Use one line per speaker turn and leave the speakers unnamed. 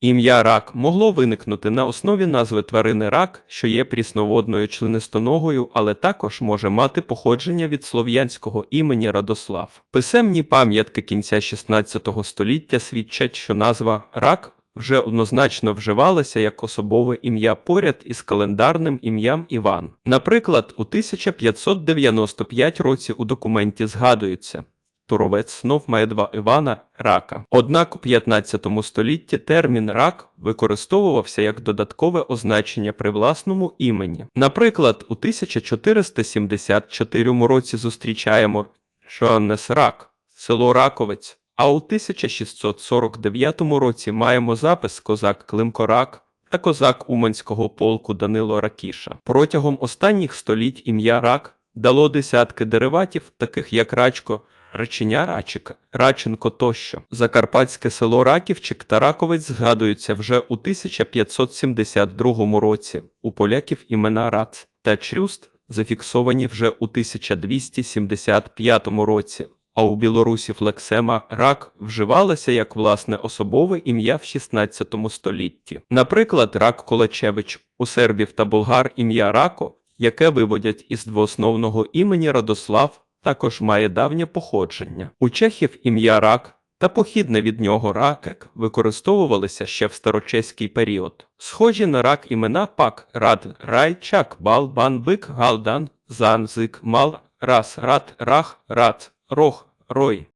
Ім'я рак могло виникнути на основі назви тварини рак, що є прісноводною членистоногою, але також може мати походження від слов'янського імені Радослав. Писемні пам'ятки кінця 16 століття свідчать, що назва рак вже однозначно вживалася як особове ім'я поряд із календарним ім'ям Іван. Наприклад, у 1595 році у документі згадується Туровець знов має два Івана рака. Однак у 15 столітті термін рак використовувався як додаткове означення при власному імені. Наприклад, у 1474 році зустрічаємо Шоаннес Рак, село Раковець, а у 1649 році маємо запис козак Климкорак та козак Уманського полку Данило Ракіша. Протягом останніх століть ім'я Рак дало десятки дериватів, таких як Рачко, Раченя Рачика, Раченко тощо. Закарпатське село Раківчик та Раковець згадуються вже у 1572 році. У поляків імена Рац та Чрюст зафіксовані вже у 1275 році. А у білорусів лексема рак вживалася як власне особове ім'я в 16 столітті. Наприклад, рак Колачевич у сербів та болгар ім'я Рако, яке виводять із двоосновного імені Радослав, також має давнє походження. У чехів ім'я рак та похідне від нього ракек використовувалися ще в старочеський період. Схожі на рак імена пак, рад, рай, чак, бал, бан, бик, галдан, зан, зик, мал, рас, рад, рах, рад, рох, рой.